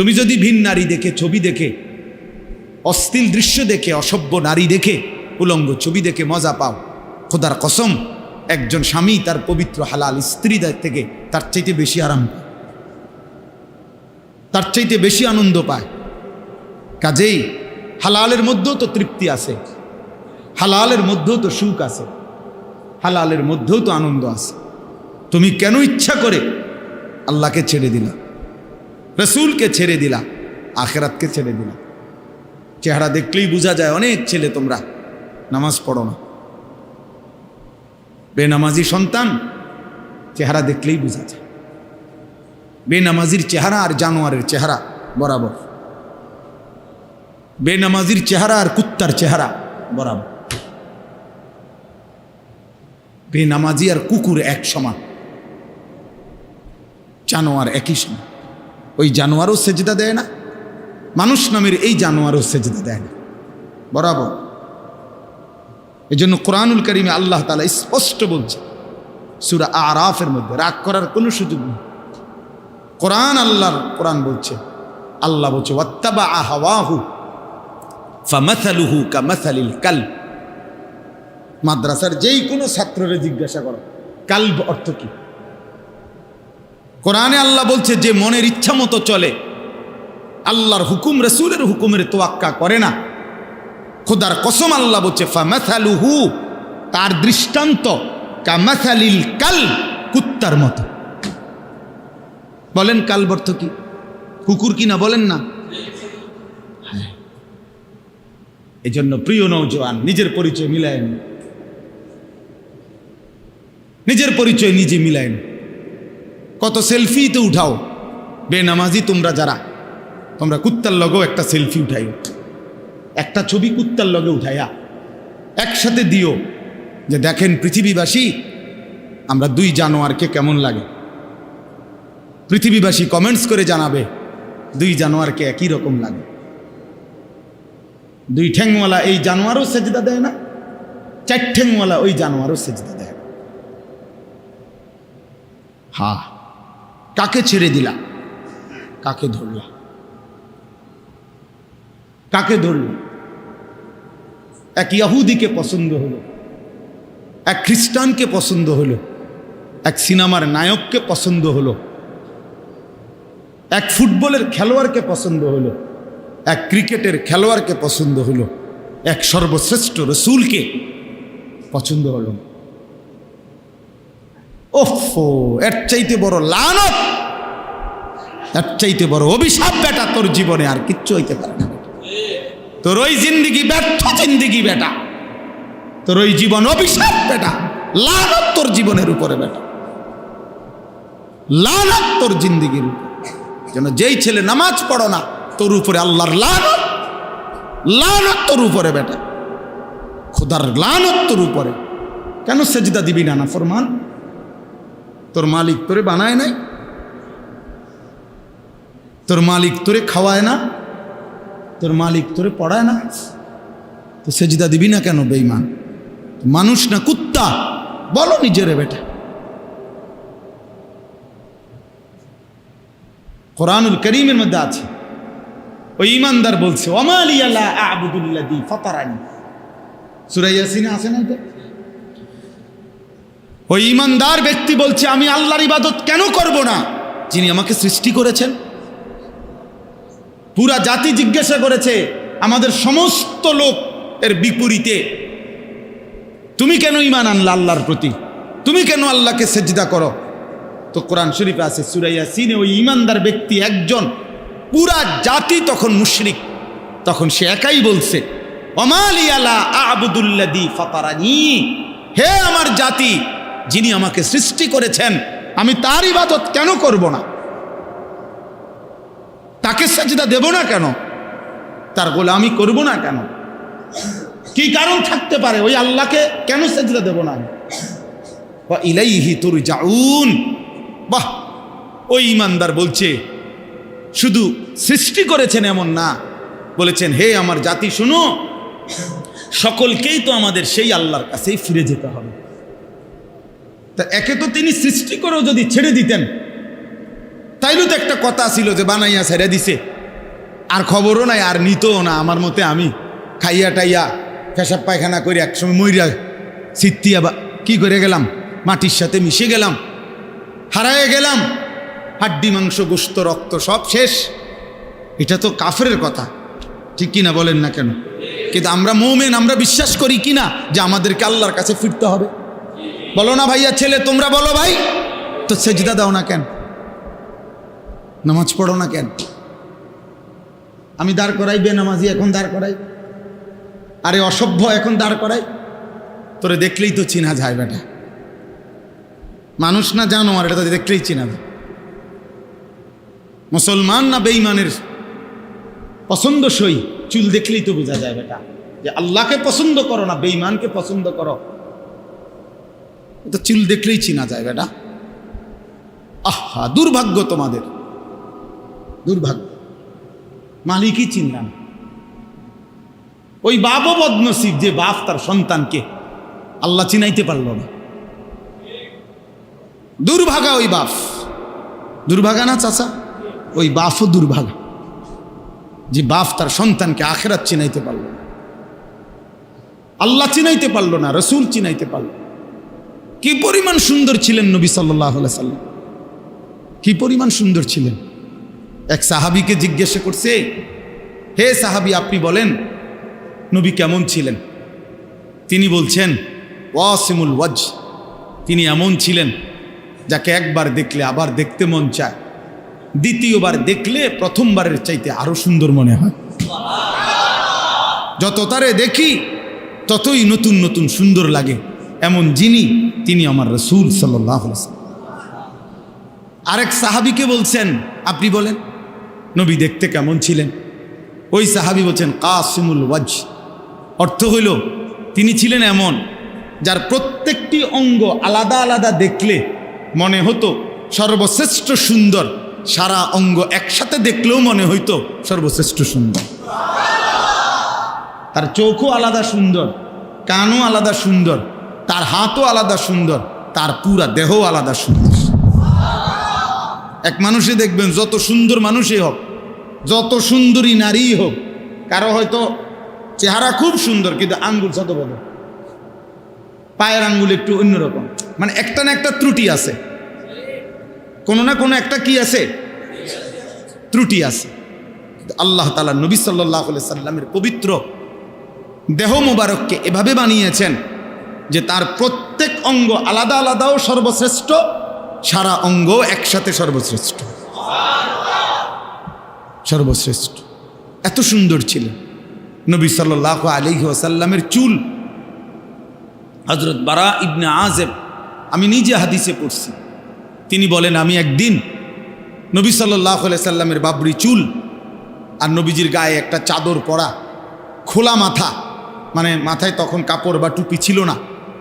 তুমি যদি ভিন নারী দেখে, ছবি দেখে, অশ্লীল দৃশ্য দেখে, অসভ্য নারী দেখে, উলঙ্গ ছবি দেখে মজা পাও, খোদার কসম, একজন স্বামী তার পবিত্র হালাল স্ত্রী থেকে তার চাইতে বেশি আরাম তার চাইতে বেশি আনন্দ পায়। কাজেই হালালের মধ্যেও তো তৃপ্তি আছে, হালালের মধ্যেও তো সুখ আছে, হালালের মধ্যেও তো আনন্দ আছে। তুমি কেন ইচ্ছা করে আল্লাহকে ছেড়ে দিলা? রসুলকে ছেড়ে দিলা, আখেরাতকে ছেড়ে দিলা। চেহারা দেখলেই বোঝা যায়, অনেক ছেলে তোমরা, নামাজ পড়ো না। বেনামাজি সন্তান, চেহারা দেখলেই বোঝা যায়। বেনামাজির চেহারা আর জানোয়ারের চেহারা বরাবর। বেনামাজির চেহারা আর কুত্তার চেহারা বরাবর। বেনামাজি আর কুকুর এক সমান, জানোয়ার একই সমান। ওই জানোয়ারও সেজদা দেয় না, মানুষ নামের এই জানোয়ারও সেজদা দেয় না। বরাবর। এই জন্য কোরআনুল করিমে আল্লাহ তালা স্পষ্ট বলছে, সুরা আরাফের মধ্যে রাগ করার কোনো সুযোগ নেই। কোরআন আল্লাহর কোরআন বলছে, আল্লাহ বলছে ওয়াত্তাবা আহাওয়াহু ফামাথালুহু কামাথালিল কাল মাদ্রাসার যেই কোনো ছাত্ররে জিজ্ঞাসা করো, কাল্ব অর্থ কি? কোরআনে আল্লাহ বলছে, যে মনের ইচ্ছা মতো চলে, আল্লাহর হুকুম, রসুলের হুকুমের তোয়াক্কা করে না। খোদার কসম আল্লাহ বলছে ফামাথালুহু তার দৃষ্টান্ত কামাথালিল কাল, কুত্তার মতো। বলেন কাল অর্থ কি? কুকুর কি না বলেন না? হ্যাঁ। এই জন্য প্রিয় নৌজওয়ান নিজের পরিচয় মিলায়েন নিজের পরিচয় নিজে মিলায়েন কত সেলফি তো উঠাও। বেনামাজি তোমরা যারা, তোমরা কুত্তার লগেও একটা সেলফি উঠাইও একটা ছবি কুত্তার লগে উঠাইয়া একসাথে দিও যে দেখেন পৃথিবীবাসী, আমরা দুই জানোয়ারকে কেমন লাগে। পৃথিবীবাসী কমেন্টস করে জানাবে, দুই জানোয়ারকে একই রকম লাগে। দুই ঠ্যাংওয়ালা এই জানোয়ারও সেজদা দেয় না, চার ঠ্যাংওয়ালা ওই জানোয়ারও সেজদা দেয় হা। কাকে ছেড়ে দিলা? কাকে ধরলা? কাকে ধরল? এক ইয়াহুদিকে পছন্দ হলো, এক খ্রিস্টানকে পছন্দ হলো, এক সিনেমার নায়ককে পছন্দ হলো, এক ফুটবলের খেলোয়াড়কে পছন্দ হলো, এক ক্রিকেটের খেলোয়াড়কে পছন্দ হলো, এক সর্বশ্রেষ্ঠ রসুলকে পছন্দ হলো। ওফো, এর চাইতে বড় লানত, এর চাইতে বড় অভিশাপ বেটা তোর জীবনে আর কিচ্ছু হইতে পারে না। তোর ওই জিন্দিগি ব্যর্থ জিন্দিগি বেটা। তোর ওই জীবন অভিশাপ বেটা। লানত তোর জীবনের উপরে বেটা। লানত তোর জিন্দিগির যেন যেই ছেলে নামাজ পড়ো না, তোর উপরে আল্লাহর লানত লানত তোর উপরে বেটা। খোদার লানত তোর উপরে। কেন সেজদা দিবি না না ফরমান? তোর মালিক তোরে বানায় নাই? তোর মালিক তোরে খাওয়ায় না? তোর মালিক তোরে পড়ায় না? তো সেজদা দিবি না কেন বেইমান মানুষ না কুত্তা? বলো নিজেরে বেটা। কোরআনুল করিমের মধ্যে আছে। ওই ইমানদার বলছে ওমালি আল্লাহ আবুদুল্লাদি ফতারানি। সুরাইয়াসিনে আছে না এটা? ওই ইমানদার ব্যক্তি বলছে, আমি আল্লাহর ইবাদত কেন করব না? যিনি আমাকে সৃষ্টি করেছেন। পুরা জাতি জিজ্ঞাসা করেছে, আমাদের সমস্ত লোক এর বিপরীতে, তুমি কেন ইমান আনলা আল্লাহর প্রতি? তুমি কেন আল্লাহকে সেজদা করো? তো কোরআন শরীফে আছে সুরাইয়া সিনে ওই ইমানদার ব্যক্তি একজন, পুরা জাতি তখন মুশরিক। তখন সে একাই বলছে অমালিয়ালা আবুদুল্লাদি ফাতারানি, হে আমার জাতি যিনি আমাকে সৃষ্টি করেছেন, আমি তার ইবাদত কেন করব না? তাকে সাজদা দেব না কেন? তার গোলামি করব না কেন? কি কারণ থাকতে পারে? ওই আল্লাহকে কেন সাজদা দেব না বা ইলাইহি তোর যাউন বাহ! ওই ইমানদার বলছে, শুধু সৃষ্টি করেছেন এমন না। বলেছেন, হে আমার জাতি, শুনো, সকলকেই তো আমাদের সেই আল্লাহর কাছেই ফিরে যেতে হবে। তা একে তো তিনি সৃষ্টি করেও যদি ছেড়ে দিতেন তাইলেও তো একটা কথা ছিল যে বানাইয়া ছেড়ে দিছে। আর খবরও নাই, আর নিতও না, আমার মতে আমি খাইয়া টাইয়া পেশাব পায়খানা করে একসময় মইরা সিত্তিয়া বা কি করে গেলাম, মাটির সাথে মিশে গেলাম, হারায়ে গেলাম, হাড্ডি, মাংস, গোস্ত, রক্ত সব শেষ। এটা তো কাফরের কথা, ঠিক কিনা বলেন না কেন? কিন্তু আমরা মৌমেন, আমরা বিশ্বাস করি কিনা যে আমাদেরকে আল্লাহর কাছে ফিরতে হবে। বলো না ভাইয়া, ছেলে, তোমরা বলো ভাই। তো সেজদা দাও না কেন? নামাজ পড়ো না কেন? আমি দাঁড় করাই, বেনামাজি এখন দাঁড় করাই। আরে অসভ্য এখন দাঁড় করাই। তোরে দেখলেই তো চিনা যায় বেটা। মানুষ না জানো, আর এটা তো দেখলেই চিনা যায়। মুসলমান না বেঈমানের পছন্দসই চুল দেখলেই তো বোঝা যায় বেটা। যে আল্লাহকে পছন্দ করো না, বেঈমানকে পছন্দ করো। তো চুল দেখলেই চিনা যায় বেটা। আহা, দুর্ভাগ্য তোমাদের। দুর্ভাগ্য। মালিকই চিনলাম। ওই বাপও বদনসিব যে বাপ তার সন্তানকে। আল্লাহ চিনাইতে পারল না। দুর্ভাগা ওই বাপ। দুর্ভাগা না চাচা? ওই বাপও দুর্ভাগা। যে বাপ তার সন্তানকে আখেরাত চিনাইতে পারল না। আল্লাহ চিনাইতে পারল না, রসুল চিনাইতে পারল। কি পরিমাণ সুন্দর ছিলেন নবী সাল্লাহ সাল্লাম? কি পরিমাণ সুন্দর ছিলেন? এক সাহাবিকে জিজ্ঞাসা করছে, হে সাহাবি, আপনি বলেন, নবী কেমন ছিলেন? তিনি বলছেন, ওয়াসিমুল ওয়াজ তিনি এমন ছিলেন, যাকে একবার দেখলে আবার দেখতে মন চায়। দ্বিতীয়বার দেখলে প্রথমবারের চাইতে আরও সুন্দর মনে হয়। যত তারে দেখি, ততই নতুন নতুন সুন্দর লাগে। এমন যিনি, তিনি আমার রসুল সাল্লাহ আরেক সাহাবিকে বলছেন, আপনি বলেন, নবী দেখতে কেমন ছিলেন? ওই সাহাবি বলছেন, কাসিমুল ওয়াজ অর্থ হইল, তিনি ছিলেন এমন, যার প্রত্যেকটি অঙ্গ আলাদা আলাদা দেখলে মনে হতো সর্বশ্রেষ্ঠ সুন্দর, সারা অঙ্গ একসাথে দেখলেও মনে হইতো সর্বশ্রেষ্ঠ সুন্দর। তার চোখও আলাদা সুন্দর, কানও আলাদা সুন্দর তার হাতও আলাদা সুন্দর, তার পুরা দেহ আলাদা সুন্দর। এক মানুষে দেখবেন যত সুন্দর মানুষই হোক, যত সুন্দরী নারী হোক, কারও হয়তো চেহারা খুব সুন্দর, কিন্তু আঙ্গুল শত বড়, পায়ের আঙ্গুল একটু অন্যরকম। মানে একটা না একটা ত্রুটি আছে। কোনো না কোনো একটা কি আছে? ত্রুটি আছে। আল্লাহ তালা নবী সাল্লাহ সাল্লামের পবিত্র দেহ মোবারককে এভাবে বানিয়েছেন যে তার প্রত্যেক অঙ্গ আলাদা আলাদাও সর্বশ্রেষ্ঠ, সারা অঙ্গ একসাথে সর্বশ্রেষ্ঠ। সর্বশ্রেষ্ঠ। এত সুন্দর ছিল। নবী সাল্লাহ আলিহি ওসাল্লামের চুল। হজরত বারা ইবনে আজেব আমি নিজে হাদিসে পড়ছি। তিনি বলেন, আমি একদিন নবী সাল্লাহ সাল্লামের বাবরি চুল আর নবীজির গায়ে একটা চাদর পরা, খোলা মাথা মানে মাথায় তখন কাপড় বা টুপি ছিল না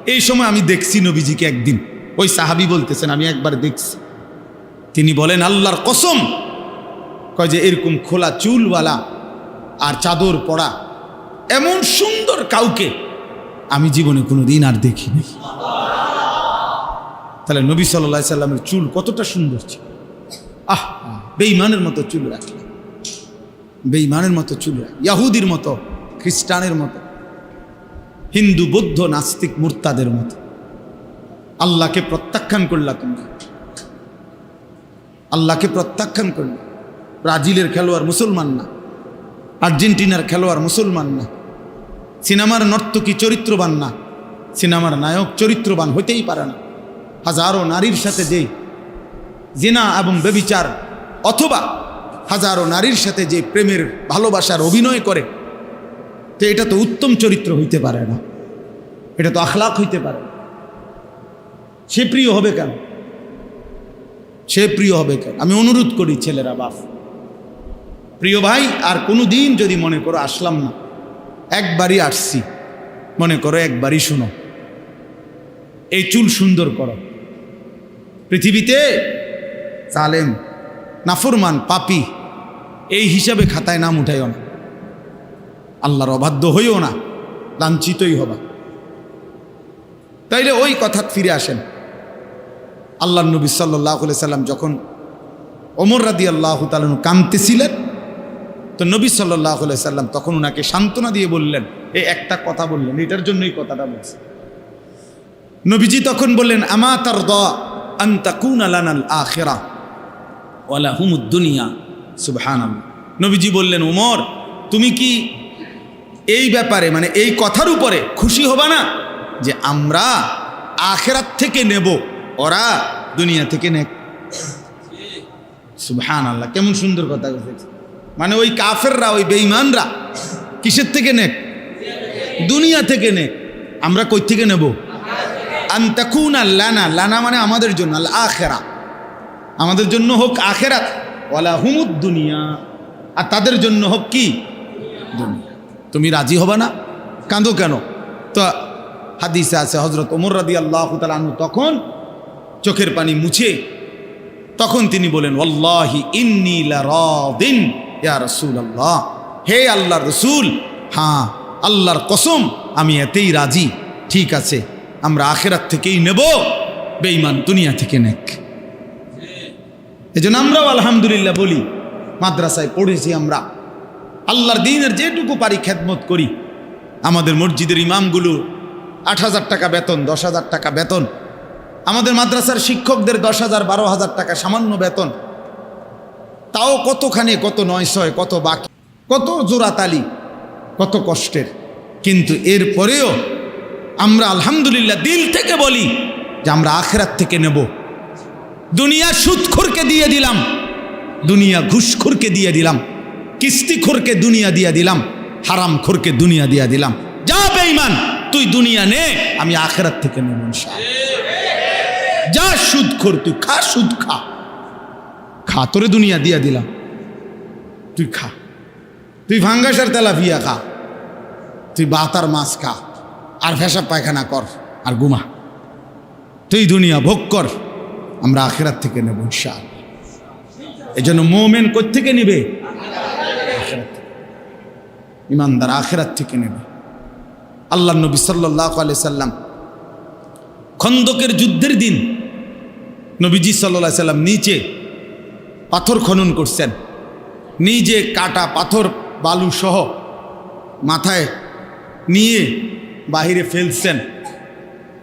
এই সময় আমি দেখছি নবীজিকে একদিন। ওই সাহাবি বলতেছেন, আমি একবার দেখছি। তিনি বলেন, আল্লাহর কসম! কয় যে, এরকম খোলা চুলওয়ালা আর চাদর পরা এমন সুন্দর কাউকে আমি জীবনে কোনো দিন আর দেখিনি। তাহলে নবী সাল্লা সাল্লামের চুল কতটা সুন্দর ছিল। আহ বেইমানের মতো চুল রাখলাম বেইমানের মতো চুল রাখ ইয়াহুদির মতো, খ্রিস্টানের মতো। হিন্দু, বৌদ্ধ, নাস্তিক, মূর্তাদের মতো। আল্লাহকে প্রত্যাখ্যান করলা তোমরা। আল্লাহকে প্রত্যাখ্যান করল। ব্রাজিলের খেলোয়াড় মুসলমান না। আর্জেন্টিনার খেলোয়াড় মুসলমান না। সিনেমার নর্তকী চরিত্রবান না। সিনেমার নায়ক চরিত্রবান হতেই পারে না। হাজারো নারীর সাথে যে জেনা এবং বেবিচার অথবা হাজারো নারীর সাথে যে প্রেমের ভালোবাসার অভিনয় করে তো এটা তো উত্তম চরিত্র হইতে পারে না। এটা তো আখলাক হইতে পারে। সে প্রিয় হবে কেন? সে প্রিয় হবে কেন? আমি অনুরোধ করি ছেলেরা বাপ প্রিয় ভাই, আর কোনো দিন যদি মনে করো আসলাম না, একবারই আসছি। মনে করো একবারই শোনো। এই চুল সুন্দর করো। পৃথিবীতে চালেম নাফরমান, পাপি, এই হিসাবে খাতায় নাম উঠাইও না। আল্লাহর অবাধ্য হইও না, লাঞ্ছিতই হবা। তাইলে ওই কথা ফিরে আসেন। আল্লাহ নবী সাল্লাহ সাল্লাম যখন ওমর রাদি আল্লাহ তালন কাঁদতেছিলেন, তো নবী সাল্লাহ সাল্লাম তখন ওনাকে সান্ত্বনা দিয়ে বললেন এই একটা কথা বললেন, এটার জন্যই কথাটা বলছে। নবীজি তখন বললেন, আমা তার দ আখেরা সুবহান নবীজি বললেন উমর তুমি কি এই ব্যাপারে মানে এই কথার উপরে খুশি হবা না? যে আমরা আখেরাত থেকে নেব, ওরা দুনিয়া থেকে নেক। সুবহান আল্লাহ কেমন সুন্দর কথা মানে ওই কাফেররা, ওই বেঈমানরা কিসের থেকে নেক? দুনিয়া থেকে নেক। আমরা কই থেকে নেব? আন্তাকুন লানা লানা মানে আমাদের জন্য, আল আখেরা। আমাদের জন্য হোক আখেরাত, ওয়ালা হুমুদ দুনিয়া। আর তাদের জন্য হোক কি? দুনিয়া। তুমি রাজি হবা না? কাঁদো কেন? তো হাদিসে আছে হজরত ওমর রাদি আল্লাহ আনু তখন চোখের পানি মুছে, তখন তিনি বলেন ওল্লাহি ইন্নি লারাদিন, ইয়া রাসূল আল্লাহ হে আল্লাহর রসুল হ্যাঁ আল্লাহর কসম, আমি এতেই রাজি। ঠিক আছে, আমরা আখেরাত থেকেই নেব, বেঈমান দুনিয়া থেকে নেক। এই জন্য আমরাও আলহামদুলিল্লাহ বলি, মাদ্রাসায় পড়েছি আমরা। আল্লাহর দিনের যেটুকু পারি খেদমত করি। আমাদের মসজিদের ইমামগুলো আট হাজার টাকা বেতন, দশ হাজার টাকা বেতন। আমাদের মাদ্রাসার শিক্ষকদের দশ হাজার, বারো হাজার টাকা সামান্য বেতন। তাও কতখানি, কত নয়শয় কত বাকি, কত জোড়াতালি, কত কষ্টের। কিন্তু এরপরেও আমরা আলহামদুলিল্লাহ দিল থেকে বলি যে আমরা আখেরাত থেকে নেব। দুনিয়া সুদখোরকে দিয়ে দিলাম, দুনিয়া ঘুষখোরকে দিয়ে দিলাম। কিস্তিখোরকে দুনিয়া দিয়ে দিলাম, হারাম খোরকে দুনিয়া দিয়ে দিলাম। যা বেঈমান, তুই দুনিয়া নে, আমি আখেরাত থেকে নেব। যা সুদ খোর, তুই খা, সুদ খা। খা, তোরে দুনিয়া দিয়া দিলাম। তুই খা। তুই ভাঙ্গাসার তেলাপিয়া খা। তুই বাতার মাছ খা। আর ফেসা পায়খানা কর আর গুমা তুই দুনিয়া ভোগ কর, আমরা আখেরাত থেকে নেব ইনশাআল্লাহ। এই জন্য মোমেন থেকে নিবে। ইমানদার আখেরাত থেকে নেবে। আল্লাহ নবী সাল্লাহ আলি সাল্লাম খন্দকের যুদ্ধের দিন নবীজি সাল্লাহ সাল্লাম নিচে পাথর খনন করছেন। নিজে কাটা পাথর, বালু সহ মাথায় নিয়ে বাহিরে ফেলছেন।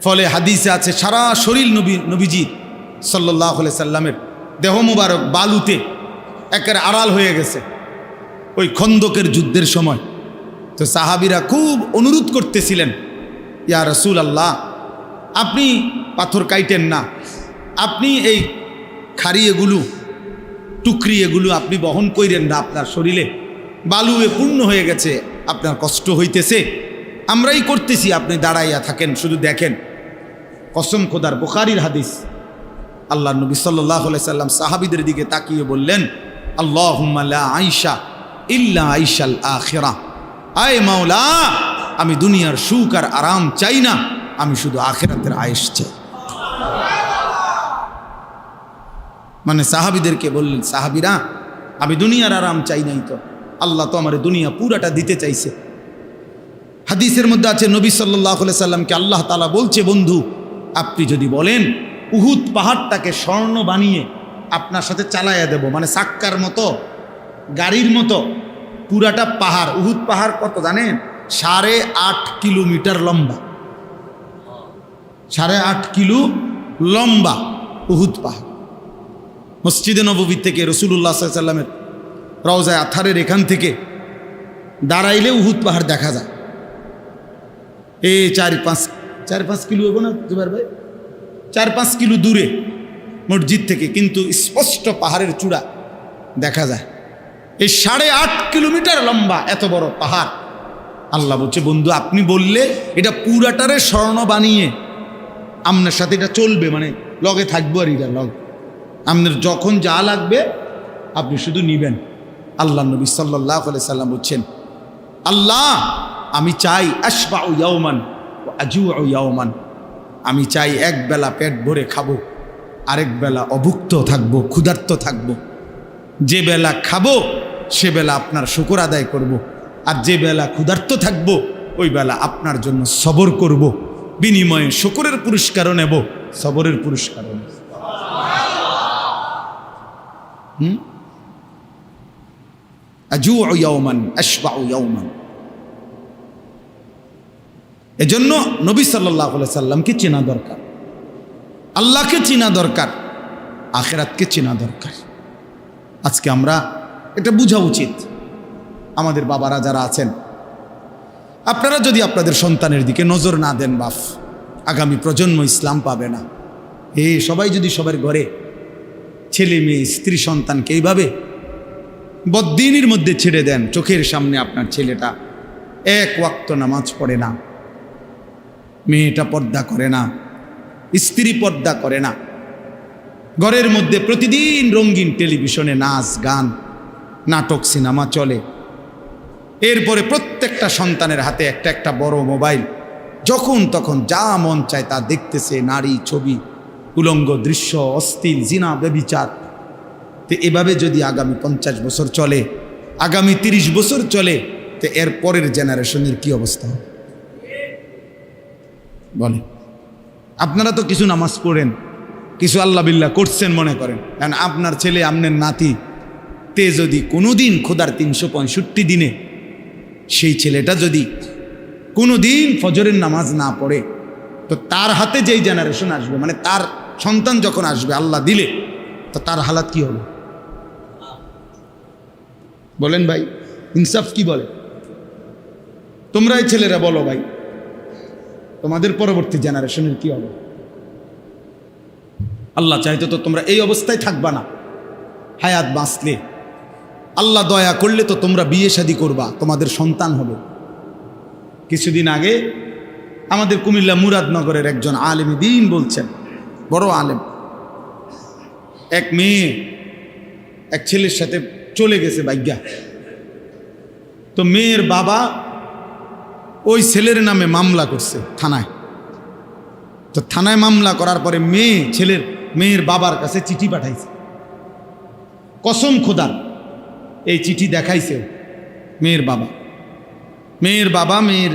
ফলে হাদিসে আছে, সারা শরীর নবী, নবীজি সাল্লাহ সাল্লামের দেহ মুবারক বালুতে একের আড়াল হয়ে গেছে। ওই খন্দকের যুদ্ধের সময় তো সাহাবিরা খুব অনুরোধ করতেছিলেন, ইয়া রসুল আল্লাহ আপনি পাথর কাইটেন না। আপনি এই খারি এগুলো টুকরি এগুলো আপনি বহন কইরেন না আপনার শরীরে। বালুয়ে পূর্ণ হয়ে গেছে, আপনার কষ্ট হইতেছে। আমরাই করতেছি, আপনি দাঁড়াইয়া থাকেন, শুধু দেখেন। কসম খোদার বুখারির হাদিস। আল্লাহ নবী সাল্লাহ সাল্লাম সাহাবিদের দিকে তাকিয়ে বললেন আল্লাহ আইসা ইল্লা আইসাল আখেরা। আয় মাওলা, আমি দুনিয়ার সুখ আর আরাম চাই না, আমি শুধু আখেরাতের আয়েস চাই। মানে সাহাবিদেরকে বললেন, সাহাবিরা, আমি দুনিয়ার আরাম চাই নাই তো, আল্লাহ তো আমার দুনিয়া পুরাটা দিতে চাইছে। হাদিসের মধ্যে আছে, নবী সাল্লাহ সাল্লামকে আল্লাহ তালা বলছে, বন্ধু, আপনি যদি বলেন, উহুদ পাহাড়টাকে স্বর্ণ বানিয়ে আপনার সাথে চালাইয়া দেব মানে সাক্কার মতো, গাড়ির মতো পুরাটা পাহাড়, উহুদ পাহাড় কত জানেন? সাড়ে আট কিলোমিটার লম্বা। সাড়ে আট কিলো লম্বা উহুদ পাহাড়। মসজিদে নববী থেকে রসুল্লাহ সাল্লামের রওজায় আথারের এখান থেকে দাঁড়াইলে উহুদ পাহাড় দেখা যায়। এ চার পাঁচ চার পাঁচ কিলো হব না জুবার ভাই? চার পাঁচ কিলো দূরে মসজিদ থেকে, কিন্তু স্পষ্ট পাহাড়ের চূড়া দেখা যায়। এই সাড়ে আট কিলোমিটার লম্বা, এত বড় পাহাড়। আল্লাহ বলছে, বন্ধু, আপনি বললে এটা পুরাটারে স্বর্ণ বানিয়ে আপনার সাথে এটা চলবে মানে লগে থাকব আর এটা লগ। আপনার যখন যা লাগবে, আপনি শুধু নিবেন। আল্লাহ নবী সাল্লাহ সাল্লাম বলছেন, আল্লাহ, আমি চাই আশবা ও ইয়াওমান ও আজু ও ইয়াওমান। আমি চাই এক বেলা পেট ভরে খাব, আরেক বেলা অভুক্ত থাকব, ক্ষুধার্ত থাকব। যে বেলা খাব সে বেলা আপনার শুকর আদায় করব। আর যে বেলা ক্ষুধার্ত থাকব, ওই বেলা আপনার জন্য সবর করব। বিনিময়ে শুকরের পুরস্কারও নেব। সবরের পুরস্কারও নেব। হুম? আজু ইয়ৌমান আশবা ইয়ৌমান এজন্য নবী সাল্লাহ সাল্লামকে চেনা দরকার। আল্লাহকে চেনা দরকার। আখেরাতকে চেনা দরকার। আজকে আমরা এটা বোঝা উচিত আমাদের বাবারা যারা আছেন। আপনারা যদি আপনাদের সন্তানের দিকে নজর না দেন, বাফ, আগামী প্রজন্ম ইসলাম পাবে না। এ, সবাই যদি সবার ঘরে ছেলে মেয়ে, স্ত্রী সন্তানকে এইভাবে বদ্দিনের মধ্যে ছেড়ে দেন, চোখের সামনে আপনার ছেলেটা এক ওয়াক্ত নামাজ পড়ে না, মেয়েটা পর্দা করে না, স্ত্রী পর্দা করে না, ঘরের মধ্যে প্রতিদিন রঙিন টেলিভিশনে নাচ, গান নাটক, সিনেমা চলে। এরপরে প্রত্যেকটা সন্তানের হাতে একটা একটা বড় মোবাইল। যখন তখন যা মন চায় তা দেখতেছে, নারী, ছবি, উলঙ্গ দৃশ্য অস্থির জিনা, বেবিচার। তো এভাবে যদি আগামী পঞ্চাশ বছর চলে, আগামী তিরিশ বছর চলে, তো এর পরের জেনারেশনের কি অবস্থা? বলে, আপনারা তো কিছু নামাজ পড়েন, কিছু আল্লাহ বিল্লাহ করছেন মনে করেন। কারণ আপনার ছেলে, আপনার নাতি তে যদি কোনোদিন খোদার তিনশো পঁয়ষট্টি দিনে সেই ছেলেটা যদি কোনো দিন ফজরের নামাজ না পড়ে, তো তার হাতে যেই জেনারেশন আসবে মানে তার সন্তান যখন আসবে, আল্লাহ দিলে, তো তার হালাত কি হবে? বলেন ভাই, ইনসাফ কি বলে? তোমরাই ছেলেরা বলো ভাই, তোমাদের পরবর্তী জেনারেশনের কি হবে? আল্লাহ চাইতো তো তোমরা এই অবস্থায় থাকবা না। হায়াত বাঁচলে আল্লাহ দয়া করলে তো তোমরা বিয়ে শাদি করবা, তোমাদের সন্তান হবে। কিছুদিন আগে আমাদের কুমিল্লা মুরাদনগরের একজন আলেম দিন বলছেন, বড় আলেম। এক মেয়ে, এক ছেলের সাথে চলে গেছে ভাগ্যা তো মেয়ের বাবা ওই ছেলের নামে মামলা করছে থানায়। তো থানায় মামলা করার পরে মেয়ে, ছেলের, মেয়ের বাবার কাছে চিঠি পাঠাইছে। কসম খোদার এই চিঠি দেখাইছে। মেয়ের বাবা। মেয়ের বাবা, মেয়ের,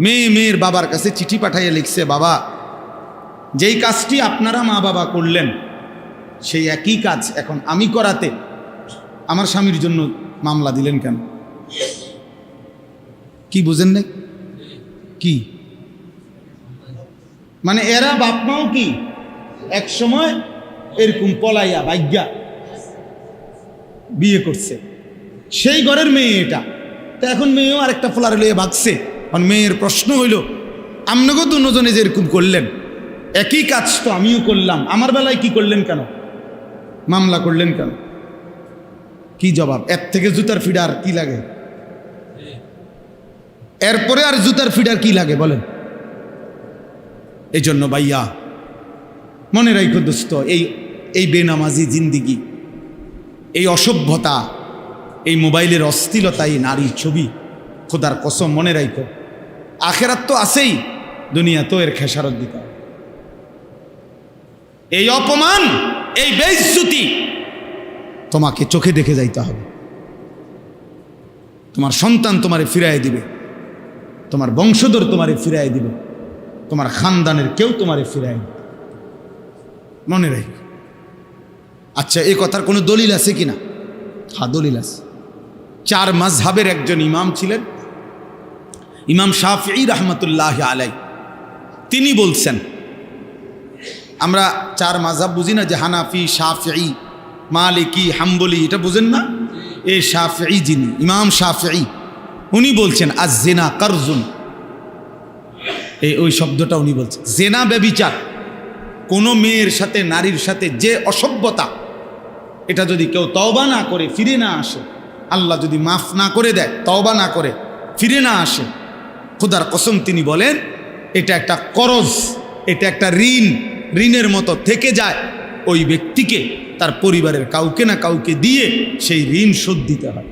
মেয়ে, মেয়ের বাবার কাছে চিঠি পাঠাইয়ে লিখছে, বাবা, যেই কাজটি আপনারা মা বাবা করলেন, সেই একই কাজ এখন আমি করাতে আমার স্বামীর জন্য মামলা দিলেন কেন? কি বুঝেন নাই? কি? মানে এরা বাপ মাও কি? এক সময় এরকম পলাইয়া ভাগ্যা বিয়ে করছে। সেই ঘরের মেয়ে এটা। তো এখন মেয়েও আরেকটা ফোলার লইয়ে ভাগছে। কারণ মেয়ের প্রশ্ন হইল, আমনগো দুজনে যে এরকম করলেন, একই কাজ তো আমিও করলাম, আমার বেলায় কি করলেন কেন? মামলা করলেন কেন? কি জবাব? এর থেকে জুতার ফিডার কি লাগে? এরপরে আর জুতার ফিডার কি লাগে বলেন? এই জন্য ভাইয়া, মনে রাখো দোস্ত, এই এই বেনামাজি জিন্দিগি এই অসভ্যতা, এই মোবাইলের অস্থিলতা, এই নারী ছবি, খোদার কসম মনে রাখো আখেরাত তো আছেই, দুনিয়া তো এর খেসারত দিতে। এই অপমান, এই বেইজ্জুতি তোমাকে চোখে দেখে যাইতে হবে তোমার সন্তান তোমারে ফিরাই দিবে, তোমার বংশধর তোমারে ফিরাই দিবে, তোমার খানদানের কেউ তোমারে ফিরাই। মনে রাখ আচ্ছা এই কথার কোনো দলিল আছে কি না? হ্যাঁ দলিল আছে। চার মাঝহাবের একজন ইমাম ছিলেন, ইমাম শাফি রহমতুল্লাহ আলাই তিনি বলছেন, আমরা চার মাঝহাব বুঝি না যে হানাফি শাফি মালিকি, হাম্বলি, এটা বুঝেন না? এ শাফি যিনি, ইমাম শাফি উনি বলছেন আজ জেনা কারজুন। এই ওই শব্দটা উনি বলছেন। জেনা ব্যবিচার। কোনো মেয়ের সাথে, নারীর সাথে যে অসভ্যতা এটা যদি কেউ তওবা না করে, ফিরে না আসে, আল্লাহ যদি মাফ না করে দেয়, তওবা না করে, ফিরে না আসে, খুদার কসম তিনি বলেন, এটা একটা করজ, এটা একটা ঋণ, ঋণের মতো থেকে যায়, ওই ব্যক্তিকে তার পরিবারের কাউকে না কাউকে দিয়ে সেই ঋণ শোধ দিতে হয়।